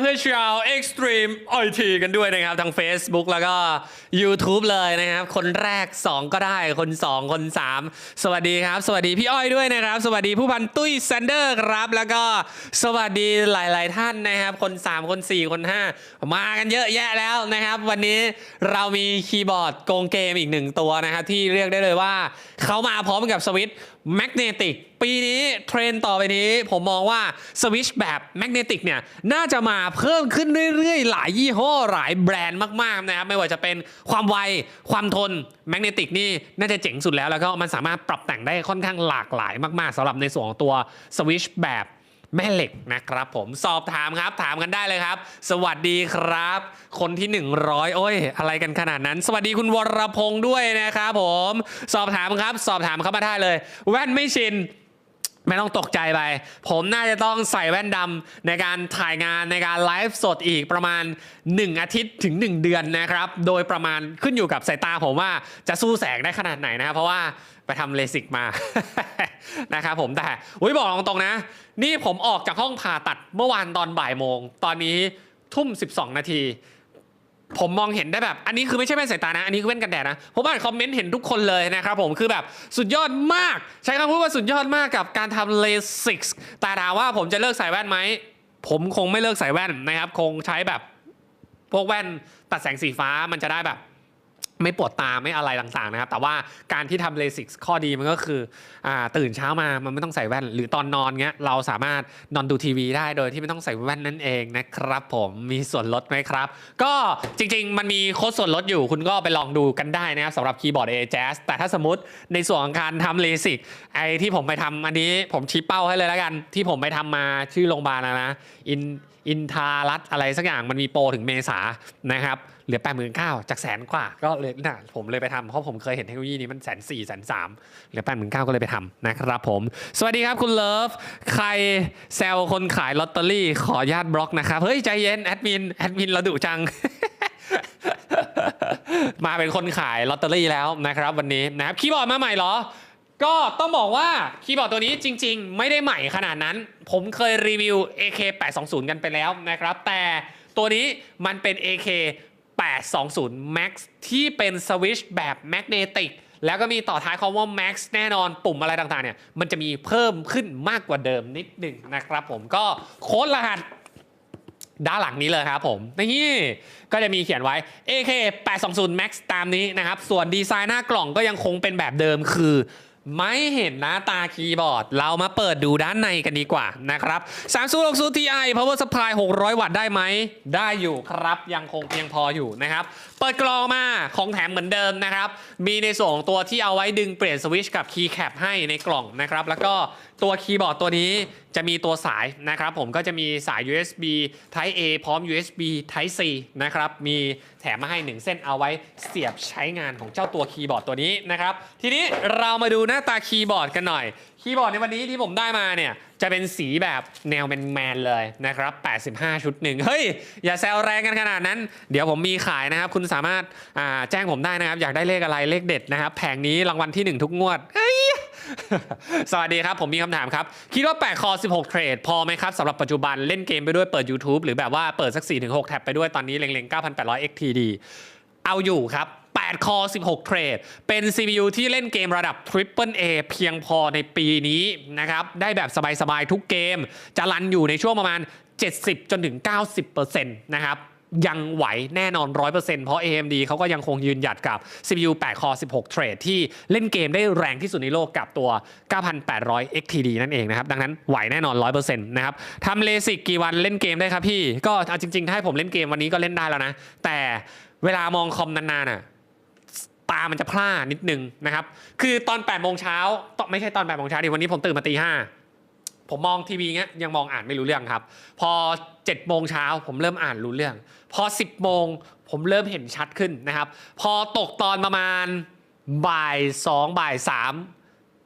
เพื่อนชาว Extreme IT กันด้วยนะครับทาง Facebook แล้วก็ YouTube เลยนะครับ คนแรก 2 ก็ได้คน 2 คน 3 สวัสดีครับ สวัสดีพี่อ้อยด้วยนะครับ สวัสดีผู้พันตุ้ยแซนเดอร์ครับ แล้วก็สวัสดีหลาย ๆ ท่านนะครับ คน 3 คน 4 คน 5 มากันเยอะแยะแล้วนะครับ วันนี้เรามีคีย์บอร์ดโกงเกมอีกหนึ่งตัวนะครับที่เรียกได้เลยว่าเขามาพร้อมกับสวิตช์ แมกเนติกปีนี้เทรนต่อไปนี้ ผมมองว่าสวิชแบบแมกเนติกเนี่ยน่าจะมาเพิ่มขึ้นเรื่อยๆ หลายยี่ห้อหลายแบรนด์มากๆนะครับไม่ว่าจะเป็นความไว ความทนแมกเนติกนี่น่าจะเจ๋งสุดแล้ว แล้วก็มันสามารถปรับแต่งได้ค่อนข้างหลากหลายมากๆสำหรับในส่วนของตัวสวิชแบบ แม่เหล็กนะครับ ผมสอบถามครับ ถามกันได้เลยครับ สวัสดีครับ คนที่ 100 โอ้ย อะไรกันขนาดนั้น สวัสดีคุณวรพงศ์ด้วยนะครับผม สอบถามครับ สอบถามเข้ามาได้เลย แว่นไม่ชินไม่ต้องตกใจไป ผมน่าจะต้องใส่แว่นดำในการถ่ายงานในการไลฟ์สดอีกประมาณ 1 อาทิตย์ถึง 1 เดือนนะครับ โดยประมาณขึ้นอยู่กับสายตาผมว่าจะสู้แสงได้ขนาดไหนนะครับเพราะว่า ทำเลสิกมา นะครับผมแต่อุ้ยบอกตรงๆนะ นี่ผมออกจากห้องผ่าตัดเมื่อวานตอนบ่ายโมง ตอนนี้ทุ่ม 12 นาที ผมมองเห็นได้แบบ อันนี้คือไม่ใช่แว่นสายตานะ อันนี้คือแว่นกันแดดนะ ผมอ่านคอมเมนต์เห็นทุกคนเลยนะครับผมคือแบบสุดยอดมาก ใช้คำพูดว่าสุดยอดมากกับการทำเลสิกแต่ถามว่าผมจะเลิกใส่แว่นไหม ผมคงไม่เลิกใส่แว่นนะครับ คงใช้แบบพวกแว่นตัดแสงสีฟ้ามันจะได้แบบ ไม่ปวดตาไม่อะไรต่างๆนะครับ แต่ว่าการที่ทำเลสิกข้อดีมันก็คืออตื่นเช้ามามันไม่ต้องใส่แว่น หรือตอนนอนเงี้ยเราสามารถนอนดูทีวีได้โดยที่ไม่ต้องใส่แว่นนั่นเองนะครับผมมีส่วนลดไหมครับ ก็จริงๆ มันมีโค้ดส่วนลดอยู่คุณก็ไปลองดูกันได้นะครับสำหรับคีย์บอร์ด a j a z z แต่ถ้าสมมติในส่วนของการทำเลสิกไอที่ผมไปทำอันนี้ผมชี้เป้าให้เลยแล้วกัน ที่ผมไปทำมาชื่อโรงพยาบาลนะนะอินอินทารัตอะไรสักอย่างมันมีโปรถึงเมษานะครับเหลือแปดหมื่นเก้าจากแสนกว่า ก็เลยน่ะผมเลยไปทำเพราะผมเคยเห็นเทคโนโลยีนี้มันแสนสี่แสนสามเหลือแปดหมื่นเก้าก็เลยไปทำนะครับผม สวัสดีครับคุณเลิฟ ใครแซวคนขายลอตเตอรี่ขอญาตบล็อกนะครับ เฮ้ย ใจเย็น แอดมิน แอดมินเราดุจังมาเป็นคนขายลอตเตอรี่แล้วนะครับวันนี้นะครับคีย์บอร์ดมาใหม่เหรอ ก็ต้องบอกว่าคีย์บอร์ดตัวนี้จริง ๆ ไม่ได้ใหม่ขนาดนั้น ผมเคยรีวิว AK 820กันไปแล้วนะครับ แต่ตัวนี้มันเป็น AK 820 Max ที่เป็นสวิชแบบแมกเนติกแล้วก็มีต่อท้ายคำว่า Max แน่นอนปุ่มอะไรต่างๆเนี่ยมันจะมีเพิ่มขึ้นมากกว่าเดิมนิดหนึ่งนะครับผมก็โค้ดรหัสด้านหลังนี้เลยครับผมนี่ก็จะมีเขียนไว้ AK 820 Max ตามนี้นะครับ ส่วนดีไซน์หน้ากล่องก็ยังคงเป็นแบบเดิมคือ ไม่เห็นหน้าตาคีย์บอร์ด เรามาเปิดดูด้านในกันดีกว่านะครับ 3060 Ti Power Supply 600 วัตต์ได้ไหม ได้อยู่ครับ ยังคงเพียงพออยู่นะครับ เปิดกลองมาของแถมเหมือนเดิมนะครับ มีในส่วนของตัวที่เอาไว้ดึงเปลี่ยนสวิตช์กับคีย์แคปให้ในกล่องนะครับ แล้วก็ตัวคีย์บอร์ดตัวนี้จะมีตัวสายนะครับ ผมก็จะมีสาย USB Type A พร้อม USB Type C นะครับ มีแถมมาให้ 1 เส้นเอาไว้เสียบใช้งานของเจ้าตัวคีย์บอร์ดตัวนี้นะครับ ทีนี้เรามาดูหน้าตาคีย์บอร์ดกันหน่อย คีย์บอร์ดในวันนี้ที่ผมได้มาเนี่ย จะเป็นสีแบบแนวแมนๆเลยนะครับ 85 ชุดหนึ่งเฮ้ย อย่าแซวแรงกันขนาดนั้น เดี๋ยวผมมีขายนะครับ คุณสามารถแจ้งผมได้นะครับ อยากได้เลขอะไรเลขเด็ดนะครับ แผงนี้รางวัลที่ 1 ทุกงวดเฮ้ยสวัสดีครับ ผมมีคำถามครับ คิดว่า 8 คอ 16 เทรด พอไหมครับสำหรับปัจจุบันเล่นเกมไปด้วยเปิด YouTube หรือแบบว่าเปิดสัก 4-6 แท็บไปด้วยตอนนี้เล็งๆ 9,800 XTD เอาอยู่ครับ 8 คอ 16 เทรด เป็น CPU ที่เล่นเกมระดับ Triple A เพียงพอในปีนี้นะครับ ได้แบบสบายๆ ทุกเกม จะรันอยู่ในช่วงประมาณ 70 จนถึง 90%นะครับยังไหวแน่นอน 100%เพราะ AMD เขาก็ยังคงยืนหยัดกับ CPU 8 คอ 16 เทรดที่เล่นเกมได้แรงที่สุดในโลกกับตัว 9,800 XTD นั่นเองนะครับ ดังนั้นไหวแน่นอน 100%นะครับทำเลสิกกี่วันเล่นเกมได้ครับพี่ ก็เอาจริงๆ ถ้าให้ผมเล่นเกมวันนี้ก็เล่นได้แล้วนะ แต่เวลามองคอมนานๆอะ ตามันจะพร่านิดนึงนะครับ คือตอน8ปดโมงเช้าไม่ใช่ตอน8ปดโมงเช้าดิวันนี้ผมตื่นมาตีห้าผมมองทีวีเงี้ยยังมองอ่านไม่รู้เรื่องครับ พอ7จ็ดโมงเช้าผมเริ่มอ่านรู้เรื่อง พอ 10บโมงผมเริ่มเห็นชัดขึ้นนะครับ พอตกตอนประมาณบ่ายสองบ่ายสาม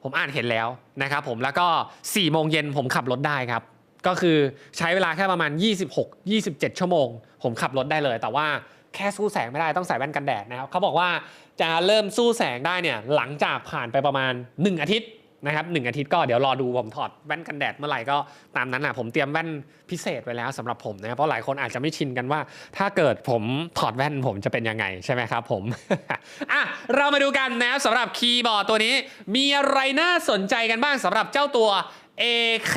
ผมอ่านเห็นแล้วนะครับผมแล้วก็4ี่โมงเย็นผมขับรถได้ครับ ก็คือใช้เวลาแค่ประมาณ 26 27 ชั่วโมง ผมขับรถได้เลย แต่ว่า แค่สู้แสงไม่ได้ต้องใส่แว่นกันแดดนะครับเขาบอกว่าจะเริ่มสู้แสงได้เนี่ยหลังจากผ่านไปประมาณ 1 อาทิตย์นะครับหนึ่งอาทิตย์ก็เดี๋ยวรอดูผมถอดแว่นกันแดดเมื่อไหร่ก็ตามนั้นนะผมเตรียมแว่นพิเศษไว้แล้วสำหรับผมนะครับเพราะหลายคนอาจจะไม่ชินกันว่า ถ้าเกิดผมถอดแว่นผมจะเป็นยังไงใช่ไหมครับผมอะเรามาดูกันนะครับสำหรับคีย์บอร์ดตัวนี้ มีอะไรน่าสนใจกันบ้างสำหรับเจ้าตัว AK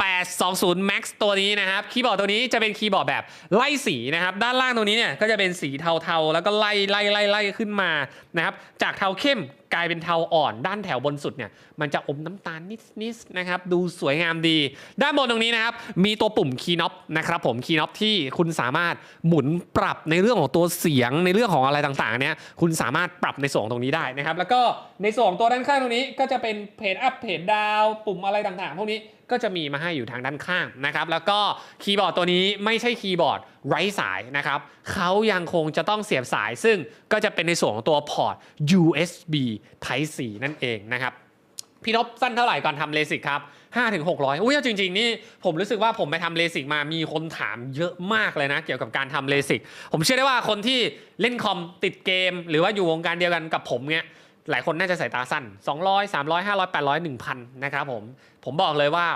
820 Max ตัวนี้นะครับ คีย์บอร์ดตัวนี้จะเป็นคีย์บอร์ดแบบไล่สีนะครับ ด้านล่างตัวนี้เนี่ยก็จะเป็นสีเทาๆ แล้วก็ไล่ไล่ไล่ไล่ขึ้นมานะครับ จากเทาเข้ม กลายเป็นเทาอ่อนด้านแถวบนสุดเนี่ยมันจะอมน้ำตาลนิดๆนะครับดูสวยงามดี ด้านบนตรงนี้นะครับมีตัวปุ่มคีย์น็อปนะครับผมคีย์น็อปที่คุณสามารถหมุนปรับในเรื่องของตัวเสียงในเรื่องของอะไรต่างๆเนี่ยคุณสามารถปรับในส่วนตรงนี้ได้นะครับแล้วก็ในส่วนตัวด้านข้างตรงนี้ก็จะเป็นเพจอัพเพจดาว ปุ่มอะไรต่างๆ พวกนี้ ก็จะมีมาให้อยู่ทางด้านข้างนะครับแล้วก็คีย์บอร์ดตัวนี้ไม่ใช่คีย์บอร์ดไร้สายนะครับเขายังคงจะต้องเสียบสายซึ่งก็จะเป็นในส่วนของตัวพอร์ต USB Type C นั่นเองนะครับพี่นพสั้นเท่าไหร่ก่อนทำเลสิกครับ5ถึง600อุ้ยจริง ๆ นี่ผมรู้สึกว่าผมไปทำเลสิกมามีคนถามเยอะมากเลยนะ เกี่ยวกับการทำเลสิกผมเชื่อได้ว่าคนที่เล่นคอมติดเกม หรือว่าอยู่วงการเดียวกันกับผมเนี่ย หลายคนน่าจะสายตาสั้น 200 300 500 800 1,000นะครับผม ผมบอกเลยว่า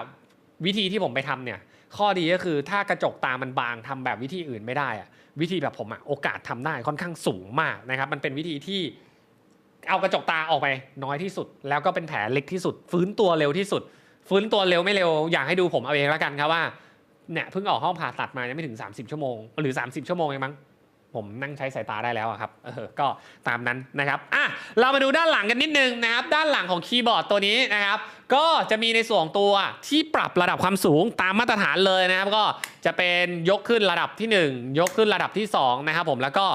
วิธีที่ผมไปทำเนี่ย ข้อดีก็คือถ้ากระจกตามันบางทำแบบวิธีอื่นไม่ได้อะวิธีแบบผมอะโอกาสทำได้ค่อนข้างสูงมากนะครับ มันเป็นวิธีที่เอากระจกตาออกไปน้อยที่สุด แล้วก็เป็นแผลเล็กที่สุด ฟื้นตัวเร็วที่สุด ฟื้นตัวเร็วไม่เร็ว อยากให้ดูผมเอาเองแล้วกันครับว่าเนี่ยเพิ่งออกห้องผ่าตัดมายังไม่ถึง 30 ชั่วโมง หรือ 30 ชั่วโมงเองมั้ง ผมนั่งใช้สายตาได้แล้วครับเออก็ตามนั้นนะครับอะเรามาดูด้านหลังกันนิดนึงนะครับ ด้านหลังของคีย์บอร์ดตัวนี้นะครับ ก็จะมีในส่วนของตัวที่ปรับระดับความสูงตามมาตรฐานเลยนะครับ ก็จะเป็นยกขึ้นระดับที่ 1 ยกขึ้นระดับที่ 2 นะครับ ผมแล้วก็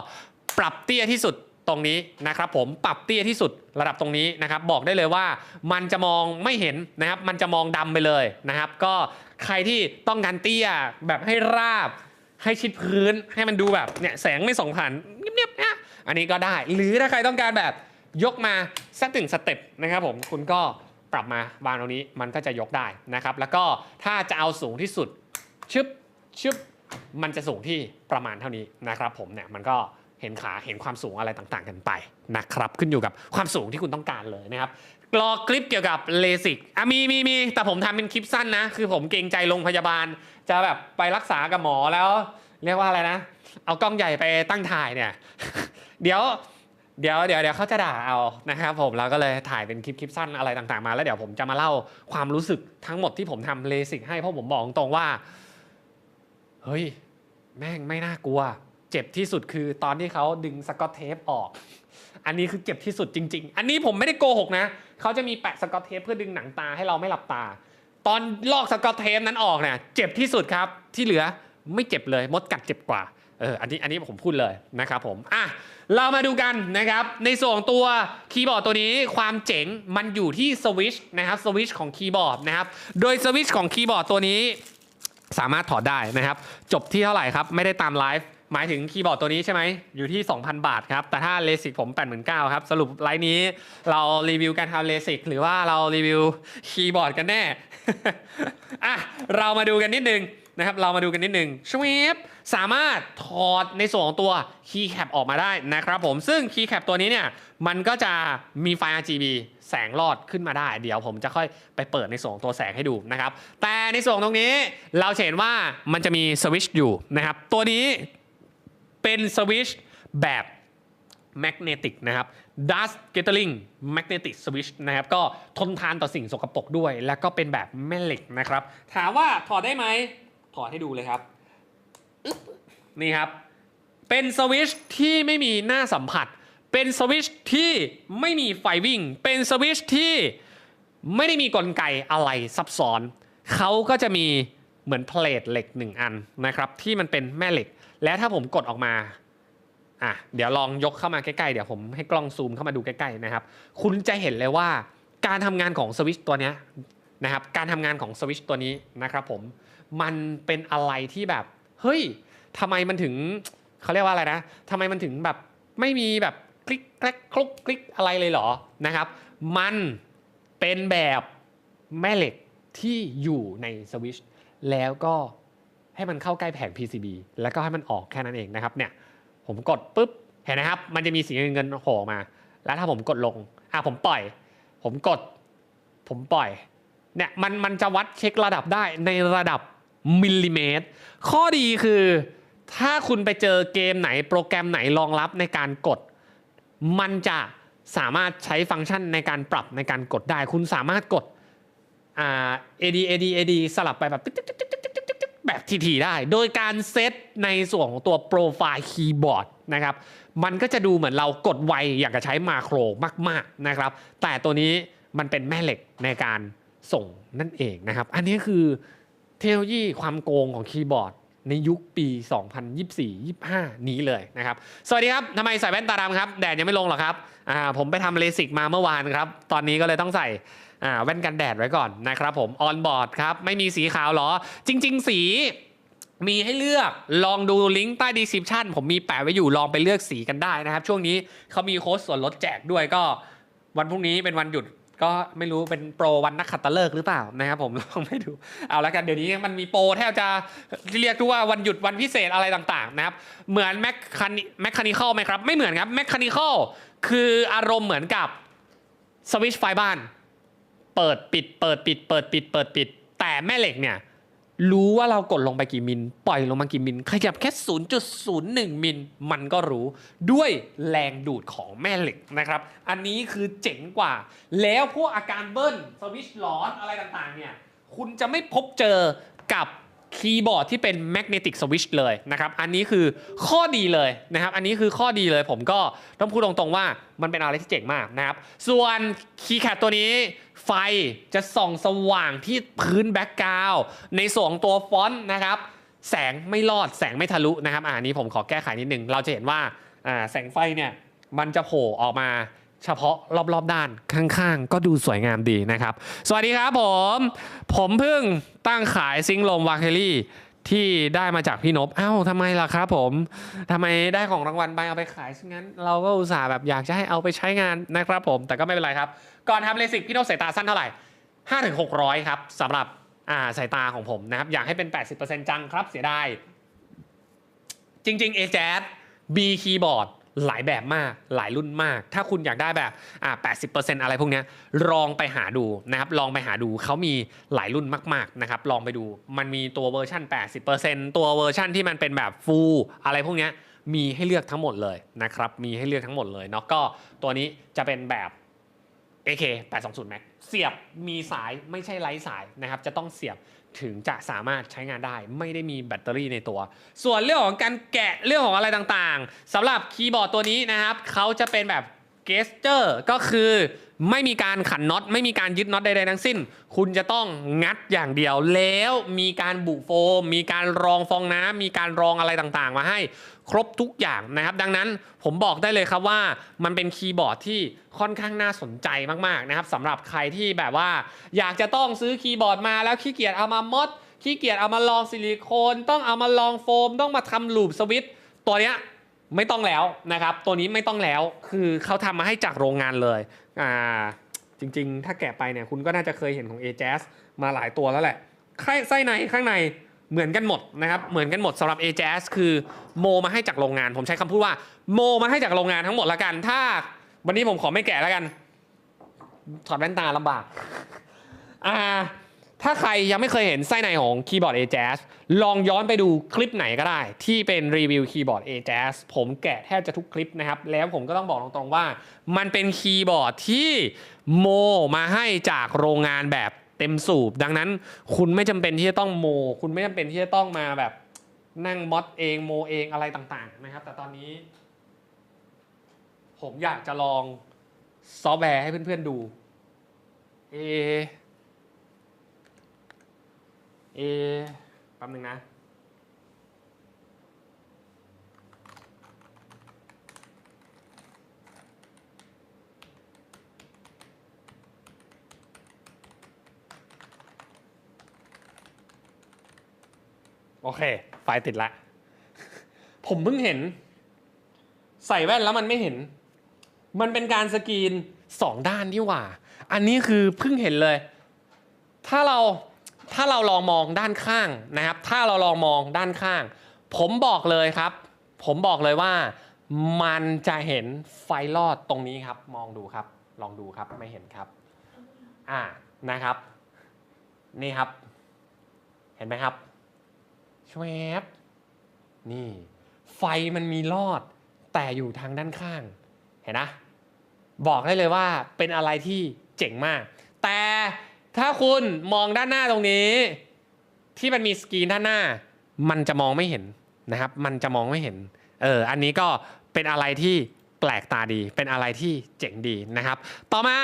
ปรับเตี้ยที่สุดตรงนี้นะครับ ผมปรับเตี้ยที่สุดระดับตรงนี้นะครับ บอกได้เลยว่ามันจะมองไม่เห็นนะครับ มันจะมองดำไปเลยนะครับ ก็ใครที่ต้องการเตี้ยแบบให้ราบ ให้ชิดพื้นให้มันดูแบบเนี่ยแสงไม่ส่องผ่านเงียบๆนะอันนี้ก็ได้ หรือถ้าใครต้องการแบบยกมาสักถึงสเต็ปนะครับผมคุณก็ปรับมาวางตรงนี้มันก็จะยกได้นะครับ แล้วก็ถ้าจะเอาสูงที่สุดชึบชึบมันจะสูงที่ประมาณเท่านี้นะครับผมเนี่ยมันก็ เห็นขาเห็นความสูงอะไรต่างๆกันไปนะครับ ขึ้นอยู่กับความสูงที่คุณต้องการเลยนะครับรอคลิปเกี่ยวกับเลสิกอะมีมีมีแต่ผมทำเป็นคลิปสั้นนะ คือผมเกรงใจโรงพยาบาล จะแบบไปรักษากับหมอแล้ว เรียกว่าอะไรนะ เอากล้องใหญ่ไปตั้งถ่ายเนี่ย เดี๋ยวเดี๋ยวเดี๋ยวเดี๋ยวเขาจะด่าเอานะครับผมเราก็เลยถ่ายเป็นคลิปคลิปสั้นอะไรต่างๆมา แล้วเดี๋ยวผมจะมาเล่าความรู้สึกทั้งหมดที่ผมทำเลสิกให้เพราะผมบอกตรงว่า เฮ้ย แม่งไม่น่ากลัว เจ็บที่สุดคือตอนที่เขาดึงสกอตเทปออก อันนี้คือเจ็บที่สุดจริง ๆ อันนี้ผมไม่ได้โกหกนะ เขาจะมีแปะสกอตเทปเพื่อดึงหนังตาให้เราไม่หลับตา ตอนลอกสกอตเทปนั้นออกเนี่ยเจ็บที่สุดครับ ที่เหลือไม่เจ็บเลย มดกัดเจ็บกว่า เออ อันนี้ อันนี้ผมพูดเลยนะครับผม อะ เรามาดูกันนะครับ ในส่วนตัวคีย์บอร์ดตัวนี้ความเจ๋งมันอยู่ที่สวิชนะครับ สวิชของคีย์บอร์ดนะครับ โดยสวิชของคีย์บอร์ดตัวนี้ สามารถถอดได้นะครับ จบที่เท่าไหร่ครับ ไม่ได้ตามไลฟ์ หมายถึงคีย์บอร์ดตัวนี้ใช่ไหมอยู่ที่ 2,000 บาทครับ แต่ถ้าเลสิกผม 89,000ครับ สรุปไลฟ์นี้เรารีวิวการทำเลสิกหรือว่าเรารีวิวคีย์บอร์ดกันแน่ อะ เรามาดูกันนิดนึงนะครับ เรามาดูกันนิดนึงชวีปสามารถถอดในส่วนของตัวคีย์แคปออกมาได้นะครับผม ซึ่งคีย์แคปตัวนี้เนี่ยมันก็จะมีไฟ RGB แสงรอดขึ้นมาได้ เดี๋ยวผมจะค่อยไปเปิดในส่วนของตัวแสงให้ดูนะครับ แต่ในส่วนตรงนี้เราเห็นว่ามันจะมีสวิตช์อยู่นะครับ ตัวนี้ เป็นสวิชแบบแมกเนติกนะครับ Dust Gathering Magnetic Switch นะครับก็ทนทานต่อสิ่งสกปรกด้วย แล้วก็เป็นแบบแม่เหล็กนะครับ ถามว่าถอดได้ไหมถอดให้ดูเลยครับ นี่ครับ เป็นสวิชที่ไม่มีหน้าสัมผัส เป็นสวิชที่ไม่มีไฟวิ่ง เป็นสวิชที่ไม่ได้มีกลไกอะไรซับซ้อน เขาก็จะมี เหมือนเพลทเหล็กหนึ่งอันนะครับที่มันเป็นแม่เหล็ก และถ้าผมกดออกมาอะเดี๋ยวลองยกเข้ามาใกล้ๆ เดี๋ยวผมให้กล้องซูมเข้ามาดูใกล้ๆนะครับ คุณจะเห็นเลยว่าการทำงานของสวิชตัวนี้นะครับการทำงานของสวิชตัวนี้นะครับผมมันเป็นอะไรที่แบบเฮ้ยทำไมมันถึงเขาเรียกว่าอะไรนะทำไมมันถึงแบบไม่มีแบบคลิกแกลกคลุกคลิกอะไรเลยเหรอนะครับ มันเป็นแบบแม่เหล็กที่อยู่ในสวิช แล้วก็ให้มันเข้าใกล้แผง PCB แล้วก็ให้มันออกแค่นั้นเองนะครับเนี่ยผมกดปุ๊บเห็นนะครับ มันจะมีสีเงินๆโผล่มา แล้วถ้าผมกดลงอะผมปล่อย ผมกด ผมปล่อยเนี่ยมันมันจะวัดเช็คระดับได้ในระดับมิลลิเมตร ข้อดีคือ ถ้าคุณไปเจอเกมไหนโปรแกรมไหนรองรับในการกด มันจะสามารถใช้ฟังก์ชันในการปรับในการกดได้ คุณสามารถกด อ่า AD AD AD สลับไปแบบตึ๊กตึ๊กตึ๊กตึ๊กตึ๊กตึ๊กแบบทีๆได้ โดยการเซตในส่วนของตัวโปรไฟล์คีย์บอร์ดนะครับมันก็จะดูเหมือนเรากดไวอยากจะใช้มาโครมากๆนะครับ แต่ตัวนี้มันเป็นแม่เหล็กในการส่งนั่นเองนะครับ อันนี้คือเทคโนโลยีความโกงของคีย์บอร์ดในยุคปี 2024-25 นี้เลยนะครับ สวัสดีครับ ทำไมใส่แว่นตาดำครับ แดดยังไม่ลงหรอครับ อ่า ผมไปทำเลสิกมาเมื่อวานครับ ตอนนี้ก็เลยต้องใส่ อ่าแว่นกันแดดไว้ก่อนนะครับผมออนบอร์ดครับไม่มีสีขาวหรอ จริง ๆ สีมีให้เลือกลองดูลิงก์ใต้ description ผมมีแปะไว้อยู่ลองไปเลือกสีกันได้นะครับ ช่วงนี้เขามีโค้ดส่วนลดแจกด้วยก็ วันพรุ่งนี้เป็นวันหยุดก็ไม่รู้เป็นโปรวันนักขัตฤกษ์หรือเปล่านะครับผมลองไปดูเอาละกันเดี๋ยวนี้มันมีโปรแทบจะเรียกได้ว่าวันหยุดวันพิเศษอะไรต่างๆนะครับ เหมือนแมคคานิแมคคานิคอลไหมครับ ไม่เหมือนครับแมคคานิคอลคืออารมณ์เหมือนกับสวิตช์ไฟบ้าน เปิดปิด เปิดปิด เปิดปิด เปิดปิด แต่แม่เหล็กเนี่ยรู้ว่าเรากดลงไปกี่มิล ปล่อยลงมากี่มิล ขยับแค่ 0.01 มิล มันก็รู้ด้วยแรงดูดของแม่เหล็กนะครับ อันนี้คือเจ๋งกว่า แล้วพวกอาการเบิ้ลสวิช์ร้อนอะไรต่างๆเนี่ย คุณจะไม่พบเจอกับคีย์บอร์ดที่เป็นแมกเนติกสวิชเลยนะครับ อันนี้คือข้อดีเลยนะครับ อันนี้คือข้อดีเลยผมก็ต้องพูดตรงๆว่ามันเป็นอะไรที่เจ๋งมากนะครับ ส่วนคีย์แคดตัวนี้ ไฟจะส่องสว่างที่พื้นแบ็กกราวในส่วนของตัวฟอนต์นะครับ แสงไม่รอดแสงไม่ทะลุนะครับอ่านี้ผมขอแก้ไขนิดนึง เราจะเห็นว่าอ่าแสงไฟเนี่ยมันจะโผล่ออกมาเฉพาะรอบๆด้านข้างๆ ก็ดูสวยงามดีนะครับ สวัสดีครับผม ผมเพิ่งตั้งขายซิงลมวาเคลี่ ที่ได้มาจากพี่นบเอ้าทำไมล่ะครับผมทำไมได้ของรางวัลไปเอาไปขายฉะงั้น เราก็อุตส่าห์แบบอยากจะให้เอาไปใช้งานนะครับผม แต่ก็ไม่เป็นไรครับ ก่อนทำเลสิกพี่นบสายตาสั้นเท่าไหร่ห้าถึงหกร้อยครับสำหรับอ่าสายตาของผมนะครับ อยากให้เป็น 80%จังครับเสียดายจริงๆ a j a z B Keyboard หลายแบบมากหลายรุ่นมาก ถ้าคุณอยากได้แบบอ่า80%อะไรพวกนี้ลองไปหาดูนะครับลองไปหาดูเขามีหลายรุ่นมากๆนะครับลองไปดูมันมีตัวเวอร์ชัน80%ตัวเวอร์ชันที่มันเป็นแบบฟูลอะไรพวกนี้มีให้เลือกทั้งหมดเลยนะครับมีให้เลือกทั้งหมดเลยเนาะก็ตัวนี้จะเป็นแบบ AK 820 Max เสียบมีสายไม่ใช่ไร้สายนะครับ จะต้องเสียบถึงจะสามารถใช้งานได้ ไม่ได้มีแบตเตอรี่ในตัว ส่วนเรื่องของการแกะเรื่องของอะไรต่างๆสำหรับคีย์บอร์ดตัวนี้นะครับเขาจะเป็นแบบ เกสเจอร์ก็คือไม่มีการขันน็อตไม่มีการยึดน็อตใดๆทั้งสิ้น คุณจะต้องงัดอย่างเดียวแล้วมีการบุโฟม มีการรองฟองน้ำมีการรองอะไรต่างๆ มาให้ครบทุกอย่างนะครับ ดังนั้นผมบอกได้เลยครับว่ามันเป็นคีย์บอร์ดที่ค่อนข้างน่าสนใจมากๆนะครับสำหรับใครที่แบบว่า อยากจะต้องซื้อคีย์บอร์ดมาแล้วขี้เกียจเอามามดขี้เกียจเอามาลองซิลิโคน ต้องเอามาลองโฟม ต้องมาทำลูปสวิตตัวเนี้ย ไม่ต้องแล้วนะครับ ตัวนี้ไม่ต้องแล้วคือเขาทำมาให้จากโรงงานเลยอ่าจริงๆ ถ้าแกะไปเนี่ยคุณก็น่าจะเคยเห็นของ a j a z มาหลายตัวแล้วแหละไส้ในข้างในเหมือนกันหมดนะครับ เหมือนกันหมดสำหรับ a j a z คือโมมาให้จากโรงงาน ผมใช้คำพูดว่าโมมาให้จากโรงงานทั้งหมดละกัน ถ้าวันนี้ผมขอไม่แกะแล้วกัน ถอดแว่นตาลำบากอ่า ถ้าใครยังไม่เคยเห็นไส้ในของคีย์บอร์ด a j a z ลองย้อนไปดูคลิปไหนก็ได้ ที่เป็นรีวิวคีย์บอร์ด a j a z ผมแกะแทบจะทุกคลิปนะครับ แล้วผมก็ต้องบอกตรงๆว่า มันเป็นคีย์บอร์ดที่โมมาให้จากโรงงานแบบเต็มสูบ ดังนั้นคุณไม่จำเป็นที่จะต้องโม คุณไม่จำเป็นที่จะต้องมาแบบนั่งมอดเองโมเองอะไรต่างๆนะครับ แต่ตอนนี้ ผมอยากจะลองซอฟต์แวร์ให้เพื่อนๆดู เอ เอแป๊บนึงนะ โอเค ไฟติดละ ผมเพิ่งเห็น ใส่แว่นแล้วมันไม่เห็น มันเป็นการสกรีนสองด้านที่หว่า อันนี้คือเพิ่งเห็นเลย ถ้าเรา ถ้าเราลองมองด้านข้างนะครับ ถ้าเราลองมองด้านข้าง ผมบอกเลยครับ ผมบอกเลยว่า มันจะเห็นไฟลอดตรงนี้ครับ มองดูครับ ลองดูครับไม่เห็นครับอ่านะครับ นี่ครับ เห็นไหมครับชวบนี่ ไฟมันมีลอด แต่อยู่ทางด้านข้าง เห็นนะ บอกได้เลยว่าเป็นอะไรที่เจ๋งมาก แต่ ถ้าคุณมองด้านหน้าตรงนี้ ที่มันมีสกรีนด้านหน้า มันจะมองไม่เห็นนะครับ มันจะมองไม่เห็น เออ อันนี้ก็เป็นอะไรที่แปลกตาดี เป็นอะไรที่เจ๋งดีนะครับ ต่อมา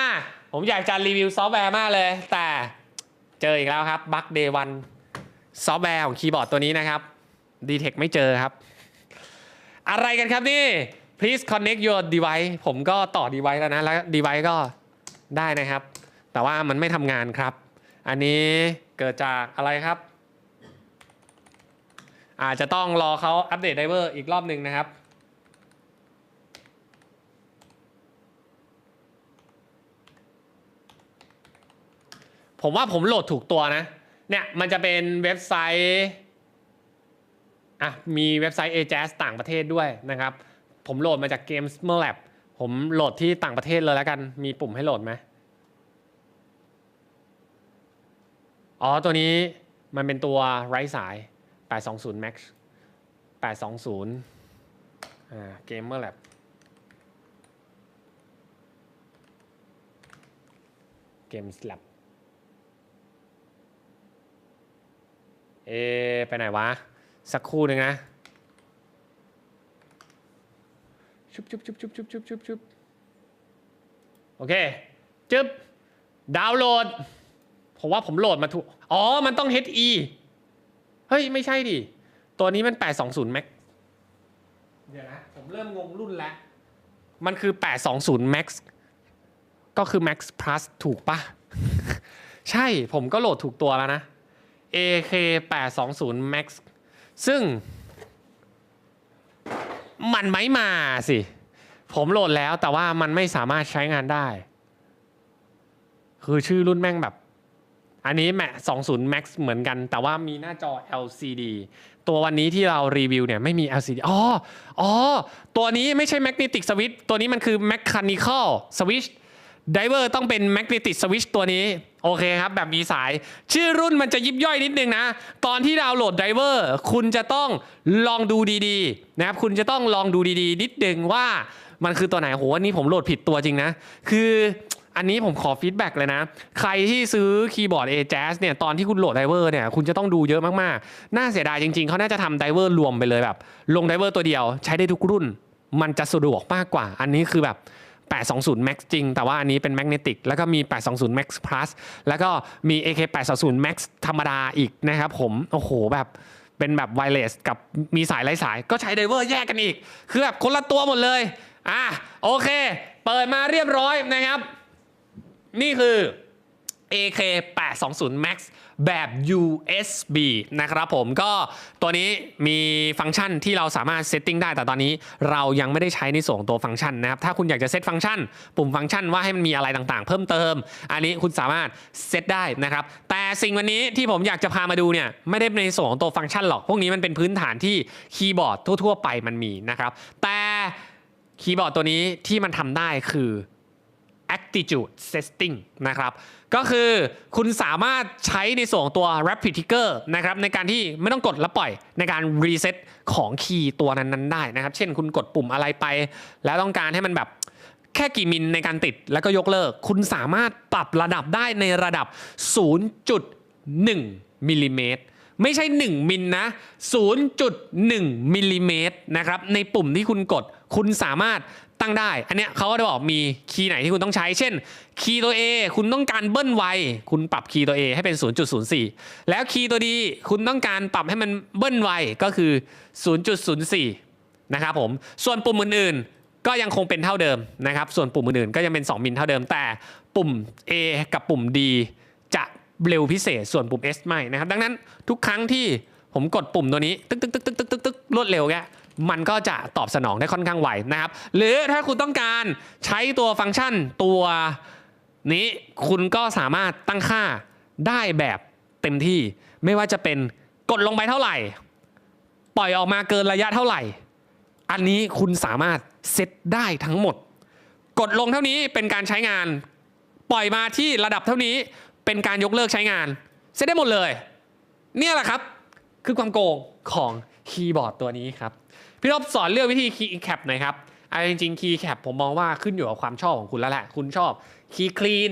ผมอยากจะรีวิวซอฟต์แวร์มากเลย แต่เจออีกแล้วครับบั g เดวันซอฟต์แวร์ของคีย์บอร์ดตัวนี้นะครับ d t e c ไม่เจอครับ อะไรกันครับนี่ please connect your device ผมก็ต่อ device แล้วนะ แล้ว device ก็ได้นะครับ แต่ว่ามันไม่ทำงานครับ อันนี้เกิดจากอะไรครับ อาจจะต้องรอเขาอัปเดตไดเวอร์อีกรอบหนึ่งนะครับผมว่าผมโหลดถูกตัวนะ เนี่ยมันจะเป็นเว็บไซต์อะมีเว็บไซต์ AJAS ต่างประเทศด้วยนะครับ ผมโหลดมาจาก Games m e r Lab ผมโหลดที่ต่างประเทศเลยแล้วกัน มีปุ่มให้โหลดไหม อ๋อ ตัวนี้มันเป็นตัวไร้สาย 820 Max 820อ่า Gamer Lab Games Lab เอะไปไหนวะ สักครู่หนึ่งนะ ชุบชุบชุบชุบชุบชุบชุบชุบโอเค จึ๊บ ดาวน์โหลด ผมว่าผมโหลดมาถูก อ๋อ มันต้อง HE เฮ้ย ไม่ใช่ดิ ตัวนี้มัน 820 Max เดี๋ยวนะ ผมเริ่มงงรุ่นแล้ว มันคือ 820 Max ก็คือ Max Plus ถูกปะ ใช่ ผมก็โหลดถูกตัวแล้วนะ AK 820 Max ซึ่ง มันไม่มาสิ ผมโหลดแล้วแต่ว่ามันไม่สามารถใช้งานได้ คือชื่อรุ่นแม่งแบบ อันนี้แม20 Max เหมือนกัน แต่ว่ามีหน้าจอ LCD ตัววันนี้ที่เรารีวิวเนี่ยไม่มี LCD อ๋อ อ๋อ ตัวนี้ไม่ใช่ Magnetic Switch ตัวนี้มันคือ Mechanical Switch ไดเวอร์ต้องเป็น Magnetic Switch ตัวนี้ โอเคครับแบบมีสาย ชื่อรุ่นมันจะยิบย่อยนิดนึงนะ ตอนที่ดาวน์โหลดไดเวอร์คุณจะต้องลองดูดีๆนะครับคุณจะต้องลองดูดีๆ นิดนึงว่ามันคือตัวไหนโหอันนี้ผมโหลดผิดตัวจริงนะ คือ อันนี้ผมขอฟีดแบ็กเลยนะ ใครที่ซื้อคีย์บอร์ด a j a z z เนี่ยตอนที่คุณโหลดไดเวอร์เนี่ยคุณจะต้องดูเยอะมากๆ น่าเสียดายจริงๆ เขาน่าจะทำไดเวอร์รวมไปเลยแบบ ลงไดเวอร์ตัวเดียวใช้ได้ทุกรุ่น มันจะสะดวกมากกว่า อันนี้คือแบบ 820 Max จริง แต่ว่าอันนี้เป็น Magnetic แล้วก็มี 820 Max Plus แล้วก็มี AK 820 Max ธรรมดาอีกนะครับผมโอ้โหแบบเป็นแบบไวเลสกับมีสายไร้สายก็ใช้ไดเวอร์แยกกันอีก คือแบบคนละตัวหมดเลย อะโอเค เปิดมาเรียบร้อยนะครับ นี่คือ AK 820 Max แบบ USB นะครับผมก็ตัวนี้มีฟังก์ชันที่เราสามารถเซตติ้งได้ แต่ตอนนี้เรายังไม่ได้ใช้ในส่วนของตัวฟังก์ชันนะครับ ถ้าคุณอยากจะเซตฟังก์ชัน ปุ่มฟังก์ชันว่าให้มันมีอะไรต่างๆ เพิ่มเติม อันนี้คุณสามารถเซตได้นะครับ แต่สิ่งวันนี้ที่ผมอยากจะพามาดูเนี่ย ไม่ได้ในส่วนของตัวฟังก์ชันหรอก พวกนี้มันเป็นพื้นฐานที่คีย์บอร์ดทั่ว ๆ ไปมันมีนะครับ แต่คีย์บอร์ดตัวนี้ที่มันทำได้คือ attitude setting นะครับก็คือคุณสามารถใช้ในส่วนตัว rapid trigger นะครับในการที่ไม่ต้องกดแล้วปล่อยในการ reset ของคีย์ตัวนั้นๆได้นะครับ เช่นคุณกดปุ่มอะไรไป แล้วต้องการให้มันแบบแค่กี่มิลในการติดแล้วก็ยกเลิก คุณสามารถปรับระดับได้ในระดับ 0.1มิลลิเมตรไม่ใช่ 1 มิลนะ 0.1มิลลิเมตรนะครับ ในปุ่มที่คุณกด คุณสามารถ ตั้งได้ อันเนี้ยเขาก็จะบอกมีคีย์ไหนที่คุณต้องใช้ เช่น คีย์ตัว A คุณต้องการเบิ้ลไว คุณปรับคีย์ตัว A ให้เป็น 0.04 แล้วคีย์ตัว D คุณต้องการปรับให้มันเบิ้ลไวก็คือ 0.04 นะครับผม ส่วนปุ่มอื่นๆ ก็ยังคงเป็นเท่าเดิมนะครับ ส่วนปุ่มอื่นๆ ก็ยังเป็น 2 มิลเท่าเดิม แต่ปุ่ม A กับปุ่ม D จะเร็วพิเศษ ส่วนปุ่ม S ไม่นะครับ ดังนั้นทุกครั้งที่ผมกดปุ่มตัวนี้ ตึ๊กตึ๊กตึ๊กตึ๊กตึ๊กตึ๊กตึ๊กรวดเร็วแก มันก็จะตอบสนองได้ค่อนข้างไวนะครับ หรือถ้าคุณต้องการใช้ตัวฟังก์ชันตัวนี้คุณก็สามารถตั้งค่าได้แบบเต็มที่ ไม่ว่าจะเป็นกดลงไปเท่าไหร่ ปล่อยออกมาเกินระยะเท่าไหร่ อันนี้คุณสามารถเซตได้ทั้งหมด กดลงเท่านี้เป็นการใช้งาน ปล่อยมาที่ระดับเท่านี้เป็นการยกเลิกใช้งาน เซตได้หมดเลย เนี่ยแหละครับ คือความโกงของคีย์บอร์ดตัวนี้ครับ พี่รบสอนเรื่องวิธีคีย์แคปหน่อยครับเอาจริงๆคีย์แคปผมมองว่าขึ้นอยู่กับความชอบของคุณแล้วแหละ คุณชอบคีย์คลีน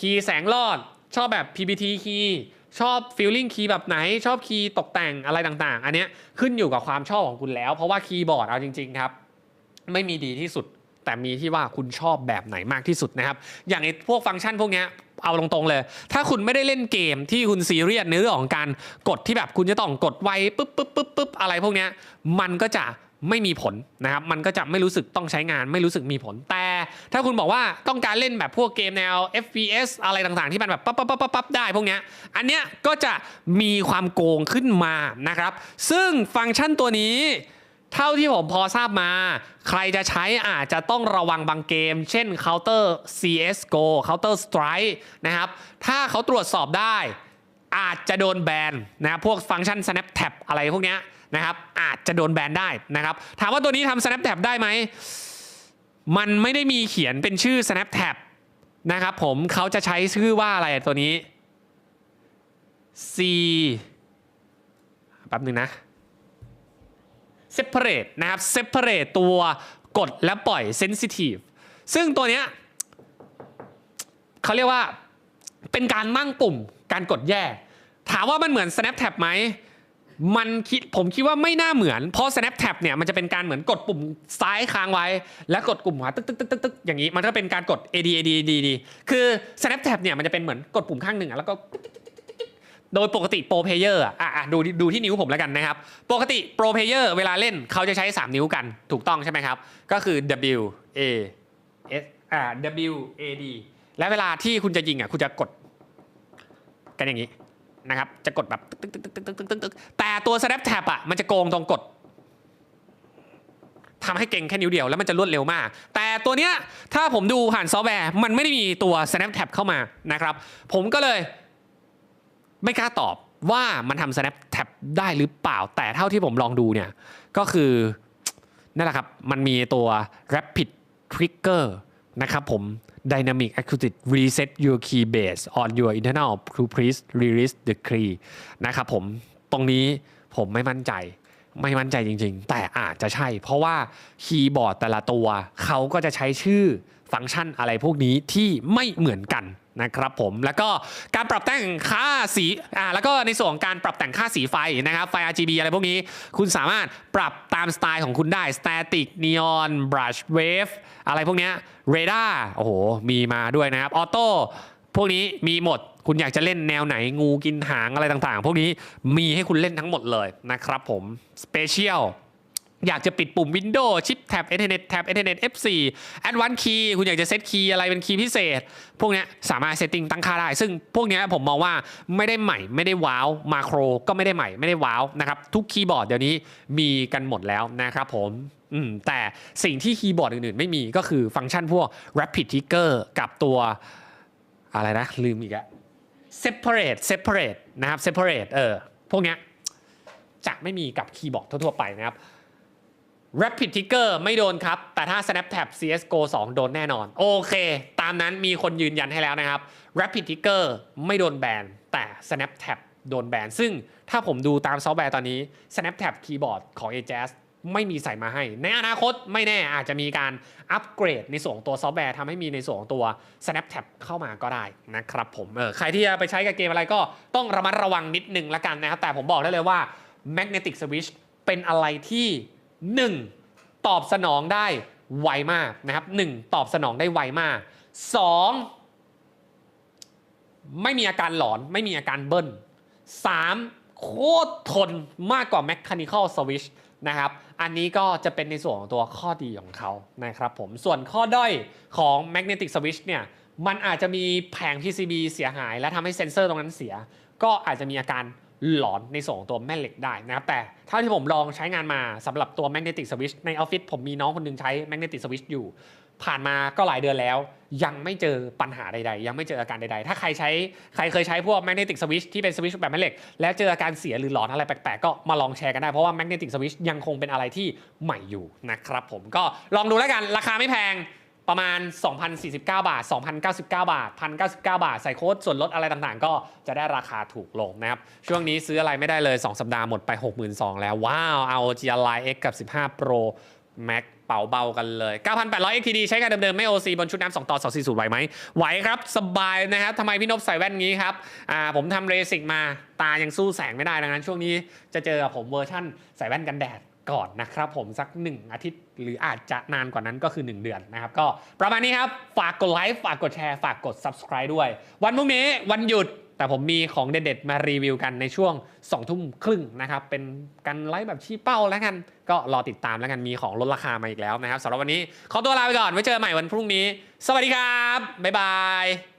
คีย์แสงรอด ชอบแบบ PBT คีย์ชอบฟิลลิ่งคีย์แบบไหน ชอบคีย์ตกแต่งอะไรต่างๆ อันเนี้ยขึ้นอยู่กับความชอบของคุณแล้ว เพราะว่าคีย์บอร์ดเอาจริง ๆ ครับ ไม่มีดีที่สุด แต่มีที่ว่าคุณชอบแบบไหนมากที่สุดนะครับ อย่างไอ้พวกฟังก์ชันพวกเนี้ยเอาตรงๆเลย ถ้าคุณไม่ได้เล่นเกมที่คุณซีเรียสในเรื่องของการกดที่แบบคุณจะต้องกดไวปุ๊บปุ๊บปุ๊บปุ๊บอะไรพวกเนี้ยมันก็จะ ไม่มีผลนะครับ มันก็จะไม่รู้สึกต้องใช้งานไม่รู้สึกมีผล แต่ถ้าคุณบอกว่าต้องการเล่นแบบพวกเกมแนว FPS อะไรต่างๆ ที่มันแบบปั๊บปั๊บปั๊บปั๊บได้พวกเนี้ยอันเนี้ยก็จะมีความโกงขึ้นมานะครับ ซึ่งฟังก์ชันตัวนี้ เท่าที่ผมพอทราบมา ใครจะใช้อาจจะต้องระวังบางเกม เช่น Counter CSGO Counter Strike นะครับ ถ้าเขาตรวจสอบได้ อาจจะโดนแบนนะพวกฟังก์ชัน Snap Tap อะไรพวกเนี้ย นะครับอาจจะโดนแบนได้นะครับถามว่าตัวนี้ทำ Snap Tap ได้ไหม มันไม่ได้มีเขียนเป็นชื่อ Snap Tap นะครับผมเขาจะใช้ชื่อว่าอะไรตัวนี้ C แป๊บหนึ่งนะ separate นะครับ separate ตัวกดและปล่อย sensitive ซึ่งตัวเนี้ยเขาเรียกว่าเป็นการมั่งปุ่มการกดแยก ถามว่ามันเหมือน snap tab ไหม มันคิดผมคิดว่าไม่น่าเหมือน เพราะ snap tab เนี่ยมันจะเป็นการเหมือนกดปุ่มซ้ายค้างไว้ แล้วกดปุ่มขวาตึ๊กตึ๊กตึ๊กตึ๊กตึ๊กอย่างนี้ มันก็เป็นการกด AD AD AD d คือ snap tab เนี่ยมันจะเป็นเหมือนกดปุ่มข้างหนึ่งแล้วก็โดยปกติโปรเพเยอร์อะอะดูดูที่นิ้วผมแล้วกันนะครับ ปกติโปรเพเยอร์เวลาเล่นเขาจะใช้ 3 นิ้วกันถูกต้องใช่ไหมครับ ก็คือ W A S อ่า W A D และเวลาที่คุณจะยิงอะคุณจะกดกันอย่างนี้ นะครับ จะกดแบบตึ๊กตึ๊กตึ๊กตึ๊กตึ๊กตึ๊กแต่ตัว snap tab อะมันจะโกงตรงกดทำให้เก่งแค่นิ้วเดียวแล้วมันจะรวดเร็วมาก แต่ตัวเนี้ยถ้าผมดูผ่านซอฟต์แวร์มันไม่ได้มีตัว snap tab เข้ามานะครับ ผมก็เลยไม่กล้าตอบว่ามันทำ snap tab ได้หรือเปล่า แต่เท่าที่ผมลองดูเนี่ยก็คือนั่นแหละครับ มันมีตัว rapid trigger นะครับผม dynamic acoustic reset your key base on your internal to please release the key นะครับผมตรงนี้ผมไม่มั่นใจไม่มั่นใจจริง ๆ แต่อาจจะใช่ เพราะว่าคีย์บอร์ดแต่ละตัวเขาก็จะใช้ชื่อ ฟังก์ชันอะไรพวกนี้ที่ไม่เหมือนกันนะครับผมแล้วก็การปรับแต่งค่าสีอ่าแล้วก็ในส่วนของการปรับแต่งค่าสีไฟนะครับไฟ RGB อะไรพวกนี้ คุณสามารถปรับตามสไตล์ของคุณได้ static neon brush wave อะไรพวกนี้ radar โอ้โห มีมาด้วยนะครับออโต้พวกนี้มีหมด คุณอยากจะเล่นแนวไหนงูกินหางอะไรต่างๆ พวกนี้มีให้คุณเล่นทั้งหมดเลยนะครับผม Special อยากจะปิดปุ่ม Windows ชิปแท็บ Ethernet แท็บ Ethernet F4 Advanced Key คุณอยากจะเซตคีย์อะไรเป็นคีย์พิเศษ พวกนี้สามารถเซตติ้งตั้งค่าได้ ซึ่งพวกนี้ผมมองว่าไม่ได้ใหม่ไม่ได้ว้าวมาโครก็ไม่ได้ใหม่ไม่ได้ว้าวนะครับ ทุกคีย์บอร์ดเดี๋ยวนี้มีกันหมดแล้วนะครับผมแต่สิ่งที่คีย์บอร์ดอื่นๆ ไม่มีก็คือฟังก์ชันพวก Rapid Trigger กับตัวอะไรนะ ลืมอีกอะ separate separate นะครับ separate เออพวกนี้จะไม่มีกับคีย์บอร์ดทั่วๆไปนะครับ Rapid Trigger ไม่โดนครับ แต่ถ้า Snap Tab CSGO 2 โดนแน่นอน โอเค ตามนั้นมีคนยืนยันให้แล้วนะครับ Rapid Trigger ไม่โดนแบน แต่ Snap Tab โดนแบน ซึ่งถ้าผมดูตามซอฟต์แวร์ตอนนี้ Snap Tab คีย์บอร์ดของ Ajax ไม่มีใส่มาให้ ในอนาคตไม่แน่อาจจะมีการอัปเกรดในส่วนของตัวซอฟต์แวร์ทำให้มีในส่วนของตัว Snap Tab เข้ามาก็ได้นะครับผมเออใครที่จะไปใช้กับเกมอะไรก็ต้องระมัดระวังนิดนึงละกันนะครับแต่ผมบอกได้เลยว่า Magnetic Switch เป็นอะไรที่ 1. ตอบสนองได้ไวมากนะครับ 1. ตอบสนองได้ไวมาก 2. ไม่มีอาการหลอนไม่มีอาการเบิ้ล 3. โคตรทนมากกว่า Mechanical Switch นะครับ อันนี้ก็จะเป็นในส่วนของตัวข้อดีของเขานะครับผม ส่วนข้อด้อยของ Magnetic Switch เนี่ย มันอาจจะมีแผง PCB เสียหาย และทำให้เซ็นเซอร์ตรงนั้นเสีย ก็อาจจะมีอาการ หลอนในส่วนของตัวแม่เหล็กได้นะครับแต่เท่าที่ผมลองใช้งานมาสำหรับตัว Magnetic Switch ในออฟฟิศผมมีน้องคนหนึงใช้ Magnetic Switch อยู่ ผ่านมาก็หลายเดือนแล้ว ยังไม่เจอปัญหาใดๆ ยังไม่เจออาการใดๆ ถ้าใครใช้ใครเคยใช้พวก Magnetic Switch ที่เป็นสวิชแบบแม่เหล็ก แล้วเจออาการเสียหรือหลอนอะไรแปลกๆก็มาลองแชร์กันได้เพราะว่า Magnetic Switch ยังคงเป็นอะไรที่ใหม่อยู่นะครับผมก็ลองดูแล้วกันราคาไม่แพง ประมาณ 2,049 บาท 2,099 บาท 1,099 บาท ใส่โค้ดส่วนลดอะไรต่างๆ ก็จะได้ราคาถูกลงนะครับ ช่วงนี้ซื้ออะไรไม่ได้เลย 2 สัปดาห์หมดไป 62,000 แล้ว ว้าวเอา GR Line X กับ 15 Pro Max เป่าเบากันเลย 9,800 XTD ใช้กันเดิมๆ ไม่ OC บนชุดน้ำ2ต่อ 240 ไหวไหม ไหวครับ สบายนะครับ ทำไมพี่นพใส่แว่นงี้ครับ อ่า ผมทำเรสิกมา ตายังสู้แสงไม่ได้ ดังนั้นช่วงนี้จะเจอกับผมเวอร์ชั่นใส่แว่นกันแดด ก่อนนะครับผมสัก 1 อาทิตย์ หรืออาจจะนานกว่านั้นก็คือ 1 เดือนนะครับ ก็ประมาณนี้ครับ ฝากกดไลค์ฝากกดแชร์ฝากกด subscribe ด้วย วันพรุ่งนี้วันหยุดแต่ผมมีของเด็ดๆ มารีวิวกันในช่วง2ทุ่มครึ่งนะครับ เป็นการไลฟ์แบบชี้เป้าแล้วกัน ก็รอติดตามแล้วกันมีของลดราคามาอีกแล้วนะครับสำหรับวันนี้ขอตัวลาไปก่อนไว้เจอกันใหม่วันพรุ่งนี้ สวัสดีครับบ๊ายบาย